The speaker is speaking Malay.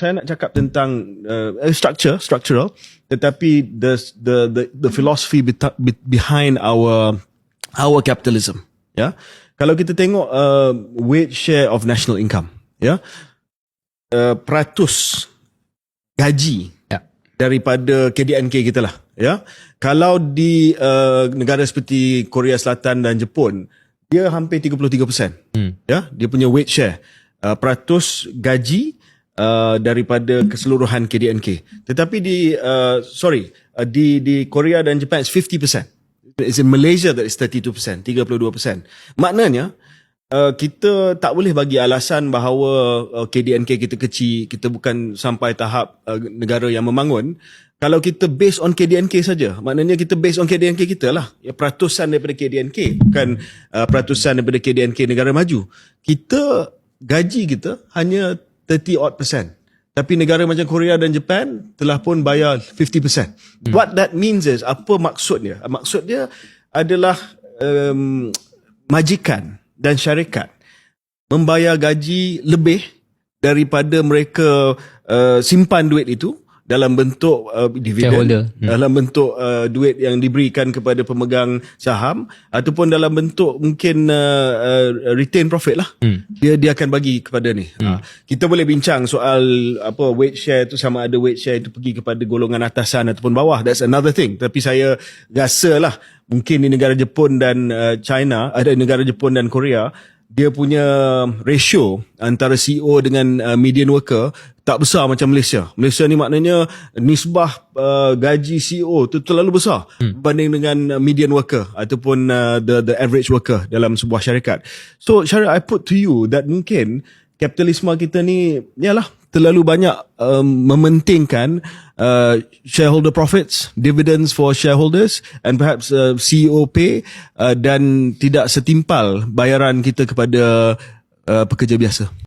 saya nak cakap tentang uh, structure, structural, tetapi the the the, the philosophy behind our our capitalism. Ya, kalau kita tengok uh, weight share of national income, ya, uh, peratus gaji Ya. daripada KDNK kita lah, ya. Kalau di uh, negara seperti Korea Selatan dan Jepun, dia hampir 33%. Hmm. Ya, dia punya weight share uh, peratus gaji uh, daripada keseluruhan KDNK. Tetapi di uh, sorry, uh, di di Korea dan Japan it's 50%. It's in Malaysia that is 32%, 32%. Maknanya uh, kita tak boleh bagi alasan bahawa uh, KDNK kita kecil, kita bukan sampai tahap uh, negara yang membangun. Kalau kita based on KDNK saja, maknanya kita based on KDNK kita lah. Ya, peratusan daripada KDNK, bukan uh, peratusan daripada KDNK negara maju. Kita gaji kita hanya 30 odd percent. Tapi negara macam Korea dan Japan telah pun bayar 50%. Hmm. What that means is, apa maksudnya? Maksud dia adalah um, majikan dan syarikat membayar gaji lebih daripada mereka uh, simpan duit itu dalam bentuk uh, dividen Shareholder. hmm. dalam bentuk uh, duit yang diberikan kepada pemegang saham ataupun dalam bentuk mungkin uh, uh, retain profit lah Hmm. dia dia akan bagi kepada ni hmm. kita boleh bincang soal apa weight share tu sama ada weight share itu pergi kepada golongan atasan ataupun bawah that's another thing tapi saya rasa lah mungkin di negara Jepun dan uh, China ada negara Jepun dan Korea dia punya ratio antara CEO dengan uh, median worker tak besar macam Malaysia. Malaysia ni maknanya nisbah uh, gaji CEO tu terlalu besar hmm. berbanding dengan uh, median worker ataupun uh, the the average worker dalam sebuah syarikat. So Syarikat, I put to you that mungkin kapitalisme kita ni yalah terlalu banyak um, mementingkan uh, shareholder profits, dividends for shareholders and perhaps uh, CEO pay uh, dan tidak setimpal bayaran kita kepada uh, pekerja biasa.